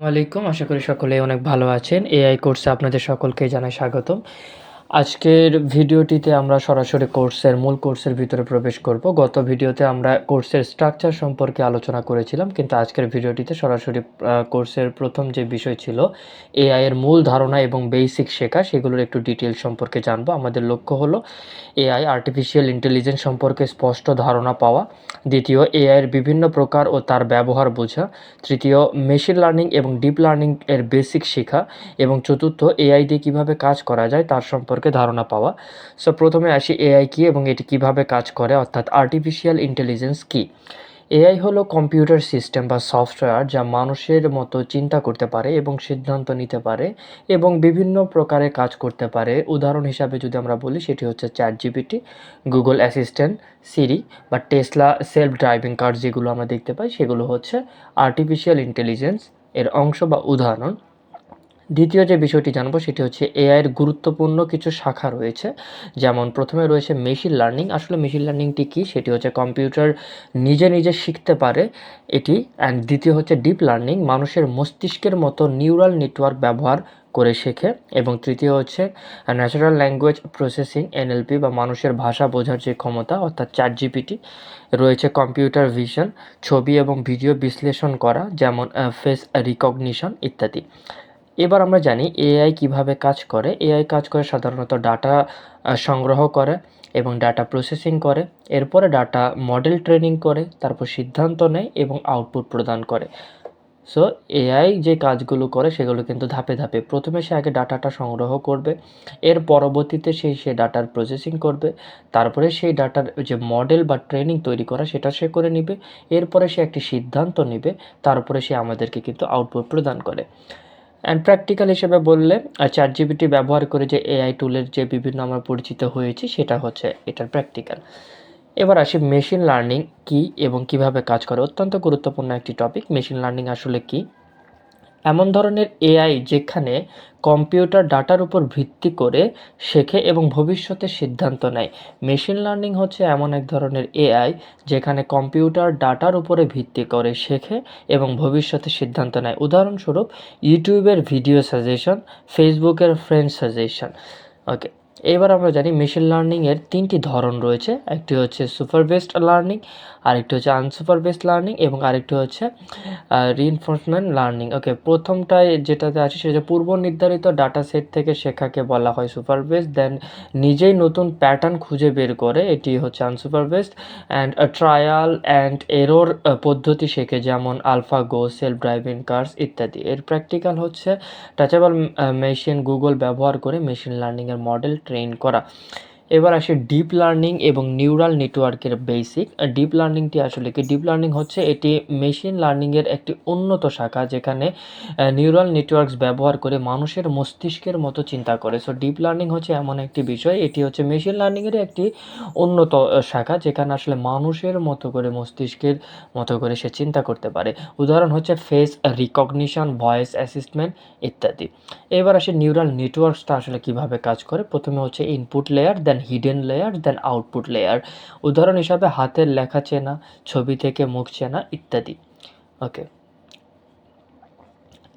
ওয়ালাইকুম আশা করি সকলে অনেক ভালো আছেন। এআই কোর্সে আপনাদের সকলকে জানাই স্বাগতম। আজকের ভিডিওটিতে আমরা সরাসরি কোর্সের মূল কোর্সের ভিতরে প্রবেশ করব। গত ভিডিওতে আমরা কোর্সের স্ট্রাকচার সম্পর্কে আলোচনা করেছিলাম, কিন্তু আজকের ভিডিওটিতে সরাসরি কোর্সের প্রথম যে বিষয় ছিল এআই এর মূল ধারণা এবং বেসিক শেখা, সেগুলোর একটু ডিটেল সম্পর্কে জানব। আমাদের লক্ষ্য হলো এআই আর্টিফিশিয়াল ইন্টেলিজেন্স সম্পর্কে স্পষ্ট ধারণা পাওয়া। দ্বিতীয় এআই এর বিভিন্ন প্রকার ও তার ব্যবহার বোঝা। তৃতীয় মেশিন লার্নিং এবং ডিপ লার্নিং এর বেসিক শেখা। এবং চতুর্থ এআই দিয়ে কীভাবে কাজ করা যায়, তার সম্পর্কে ধারণা পাওয়া। সো প্রথমে আসি এআই কী এবং এটি কীভাবে কাজ করে, অর্থাৎ আর্টিফিশিয়াল ইন্টেলিজেন্স কী? এআই হলো কম্পিউটার সিস্টেম বা সফটওয়্যার যা মানুষের মতো চিন্তা করতে পারে এবং সিদ্ধান্ত নিতে পারে এবং বিভিন্ন প্রকারে কাজ করতে পারে। উদাহরণ হিসাবে যদি আমরা বলি, সেটি হচ্ছে chat GPT Google assistant Siri বা টেসলা সেলফ ড্রাইভিং কার যেগুলো আমরা দেখতে পাই, সেগুলো হচ্ছে আর্টিফিশিয়াল ইন্টেলিজেন্স এর অংশ বা উদাহরণ। দ্বিতীয় যে বিষয়টি জানব সেটি হচ্ছে এআইয়ের গুরুত্বপূর্ণ কিছু শাখা রয়েছে। যেমন প্রথমে রয়েছে মেশিন লার্নিং আসলে মেশিন লার্নিংটি কী? সেটি হচ্ছে কম্পিউটার নিজে নিজে শিখতে পারে এটি। অ্যান্ড দ্বিতীয় হচ্ছে ডিপ লার্নিং মানুষের মস্তিষ্কের মতো নিউরাল নেটওয়ার্ক ব্যবহার করে শেখে। এবং তৃতীয় হচ্ছে ন্যাচারাল ল্যাঙ্গুয়েজ প্রসেসিং এনএলপি বা মানুষের ভাষা বোঝার যে ক্ষমতা, অর্থাৎ চ্যাট জিপিটি রয়েছে কম্পিউটার ভিশন ছবি এবং ভিডিও বিশ্লেষণ করা, যেমন ফেস রিকগনিশন ইত্যাদি। এবার আমরা জানি এআই কীভাবে কাজ করে। এআই কাজ করে সাধারণত ডাটা সংগ্রহ করে এবং ডাটা প্রসেসিং করে। এরপরে ডাটা মডেল ট্রেনিং করে, তারপর সিদ্ধান্ত নেয় এবং আউটপুট প্রদান করে। সো এআই যে কাজগুলো করে, সেগুলো কিন্তু ধাপে ধাপে। প্রথমে সে আগে ডাটাটা সংগ্রহ করবে, এর পরবর্তীতে সেই সে ডাটার প্রসেসিং করবে, তারপরে সেই ডাটার যে মডেল বা ট্রেনিং তৈরি করা, সেটা সে করে নিবে। এরপরে সে একটি সিদ্ধান্ত নেবে, তারপরে সে আমাদেরকে কিন্তু আউটপুট প্রদান করে। অ্যান্ড প্র্যাকটিক্যাল হিসেবে বললে চার জিবিটি ব্যবহার করে যে এআই টুলের যে বিভিন্ন আমরা পরিচিত হয়েছি, সেটা হচ্ছে এটার প্র্যাকটিক্যাল এবার আসি মেশিন লার্নিং কি এবং কীভাবে কাজ করে? অত্যন্ত গুরুত্বপূর্ণ একটি টপিক মেশিন লার্নিং আসলে কী? এমন ধরনের এআই যেখানে কম্পিউটার ডাটার উপর ভিত্তি করে শেখে এবং ভবিষ্যতে সিদ্ধান্ত নেয়। মেশিন লার্নিং হচ্ছে এমন এক ধরনের এআই যেখানে কম্পিউটার ডাটার উপরে ভিত্তি করে শেখে এবং ভবিষ্যতে সিদ্ধান্ত নেয়। উদাহরণস্বরূপ, ইউটিউবের ভিডিও সাজেশন, ফেসবুকের ফ্রেন্ড সাজেশন। ওকে এবার আমরা জানি মেশিন লার্নিংয়ের তিনটি ধরন রয়েছে। একটি হচ্ছে সুপারবেসড লার্নিং আরেকটি হচ্ছে আনসুপারবেসড লার্নিং এবং আরেকটি হচ্ছে রিইনফোর্সমেন্ট লার্নিং ওকে প্রথমটায় যেটাতে আছে সেটা পূর্ব নির্ধারিত ডাটা সেট থেকে শেখাকে বলা হয় সুপারবেসড দেন নিজেই নতুন প্যাটার্ন খুঁজে বের করে এটি হচ্ছে unsupervised and trial and error পদ্ধতি শেখে যেমন আলফা, গো, সেলফ, ড্রাইভিং, কার্স ইত্যাদি। এর প্র্যাকটিক্যাল হচ্ছে টাচেবল মেশিন গুগল ব্যবহার করে মেশিন লার্নিংয়ের মডেল ট্রেন করা এবার আসে ডিপ লার্নিং এবং নিউরাল নেটওয়ার্কের বেসিক ডিপ লার্নিংটি আসলে কি? ডিপ লার্নিং হচ্ছে এটি মেশিন লার্নিংয়ের একটি উন্নত শাখা যেখানে নিউরাল নেটওয়ার্কস ব্যবহার করে মানুষের মস্তিষ্কের মতো চিন্তা করে। সো ডিপ লার্নিং হচ্ছে এমন একটি বিষয়। এটি হচ্ছে মেশিন লার্নিংয়ের একটি উন্নত শাখা যেখানে আসলে মানুষের মতো করে মস্তিষ্কের মতো করে সে চিন্তা করতে পারে। উদাহরণ হচ্ছে ফেস রিকগনিশন ভয়েস অ্যাসিস্টমেন্ট ইত্যাদি। এবার আসে নিউরাল নেটওয়ার্কসটা আসলে কীভাবে কাজ করে? প্রথমে হচ্ছে input layer then hidden layer then output layer উদাহরণ হিসাবে হাতের লেখা চেনা, ছবি থেকে মুখ চেনা ইত্যাদি। ওকে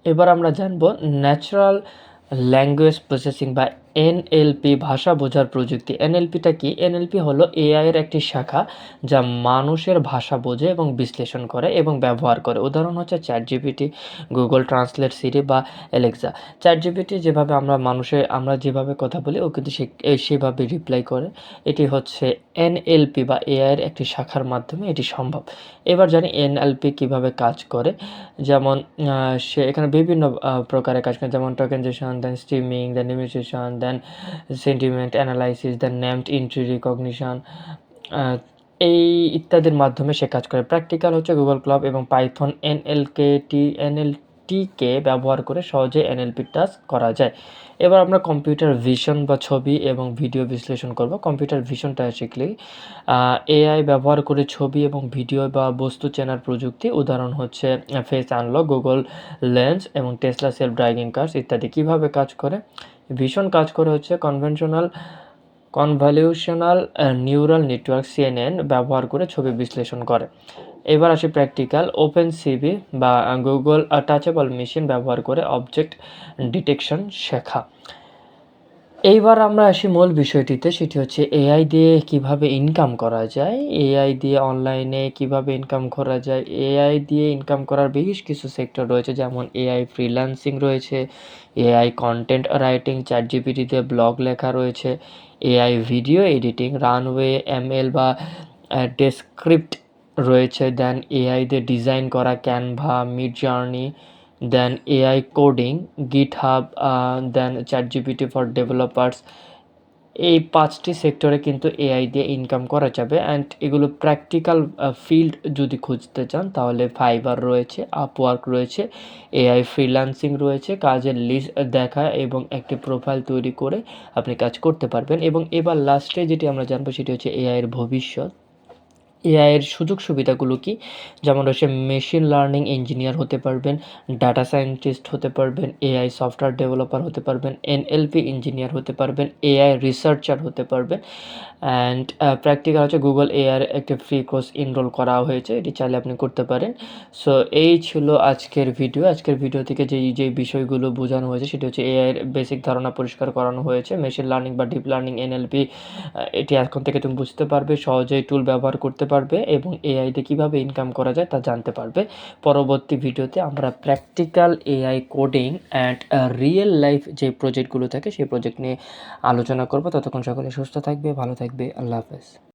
এবার আমরা জানব ন্যাচারাল ল্যাঙ্গুয়েজ প্রসেসিং বা এনএলপি ভাষা বোঝার প্রযুক্তি। এনএলপিটা কি? এনএলপি হলো এআই এর একটি শাখা যা মানুষের ভাষা বোঝে এবং বিশ্লেষণ করে এবং ব্যবহার করে। উদাহরণ হচ্ছে চ্যাট জিপিটি গুগল ট্রান্সলেট, সিরি বা এলেক্সা চ্যাট জিপিটি যেভাবে আমরা মানুষের আমরা যেভাবে কথা বলি, ও কিন্তু সেভাবে রিপ্লাই করে। এটি হচ্ছে এনএলপি বা এআই এর একটি শাখার মাধ্যমে এটি সম্ভব। এবার জানি এনএলপি কীভাবে কাজ করে। যেমন সে এখানে বিভিন্ন প্রকারের কাজ করে। যেমন tokenization then streaming then imputation then sentiment analysis then named entry recognition এই ইত্যাদির মাধ্যমে সে কাজ করে। প্র্যাকটিক্যাল হচ্ছে গুগল ক্লাব এবং পাইথন এনএলকে টি এনএলটিকে ব্যবহার করে সহজে এনএলপি টাস্ক করা যায়। এবার আমরা কম্পিউটার ভিশন বা ছবি এবং ভিডিও বিশ্লেষণ করব। কম্পিউটার ভিশনটা শিখলে এআই ব্যবহার করে ছবি এবং ভিডিও বা বস্তু চেনার প্রযুক্তি, উদাহরণ হচ্ছে ফেস আনলক গুগল লেন্স এবং টেসলা সেলফ ড্রাইভিং কার্স ইত্যাদি কীভাবে কাজ করে? ভীষণ কাজ করে হচ্ছে conventional convolutional neural network CNN ব্যবহার করে ছবি বিশ্লেষণ করে। এবার আসি প্র্যাকটিক্যাল ওপেন সিবি বা গুগল টাচেবল মেশিন ব্যবহার করে অবজেক্ট ডিটেকশন শেখা। এইবার আমরা আসি মূল বিষয়টিতে, সেটি হচ্ছে এআই দিয়ে কীভাবে ইনকাম করা যায় এআই দিয়ে অনলাইনে কীভাবে ইনকাম করা যায় এআই দিয়ে ইনকাম করার বেশ কিছু সেক্টর রয়েছে, যেমন এআই ফ্রিল্যান্সিং রয়েছে এআই কন্টেন্ট রাইটিং চ্যাট জিপিটিতে ব্লগ লেখা রয়েছে AI video editing Runway ML বা ডেসক্রিপ্ট রয়েছে দেন এআই দিয়ে ডিজাইন করা Canva Midjourney AI coding GitHub then ChatGPT for developers এই পাঁচটি সেক্টরে কিন্তু এআই দিয়ে ইনকাম করা যাবে অ্যান্ড এগুলো প্র্যাকটিক্যাল ফিল্ড যদি খুঁজতে চান তাহলে ফাইবার রয়েছে আপওয়ার্ক রয়েছে এআই ফ্রিল্যান্সিং রয়েছে, কাজের লিস্ট দেখা এবং একটি প্রোফাইল তৈরি করে আপনি কাজ করতে পারবেন এবং এবার লাস্টে যেটি আমরা জানব সেটি হচ্ছে এআইয়ের ভবিষ্যৎ। এআইয়ের সুযোগ সুবিধাগুলো কি? যেমন রয়েছে মেশিন লার্নিং ইঞ্জিনিয়ার হতে পারবেন ডাটা সায়েন্টিস্ট হতে পারবেন, এআই সফটওয়্যার ডেভেলপার হতে পারবেন, এনএলপি ইঞ্জিনিয়ার হতে পারবেন, এআই রিসার্চার হতে পারবেন অ্যান্ড প্র্যাকটিক্যাল হচ্ছে গুগল এআইয়ের একটি ফ্রি কোর্স এনরোল করা হয়েছে, এটি চাইলে আপনি করতে পারেন। সো এই ছিল আজকের ভিডিও আজকের ভিডিও থেকে যেই যে বিষয়গুলো বোঝানো হয়েছে, সেটি হচ্ছে এআইয়ের বেসিক ধারণা পরিষ্কার করানো হয়েছে মেশিন লার্নিং বা ডিপ লার্নিং এনএলপি এটি এখন থেকে তুমি বুঝতে পারবে, সহজেই টুল ব্যবহার করতে পারবে এবং এআইতে কীভাবে ইনকাম করা যায় তা জানতে পারবে। পরবর্তী ভিডিওতে আমরা practical AI coding and real life যে প্রজেক্টগুলো থাকে সেই প্রজেক্ট নিয়ে আলোচনা করব। ততক্ষণ সকলে সুস্থ থাকবে, ভালো থাকবে। আল্লাহ হাফেজ।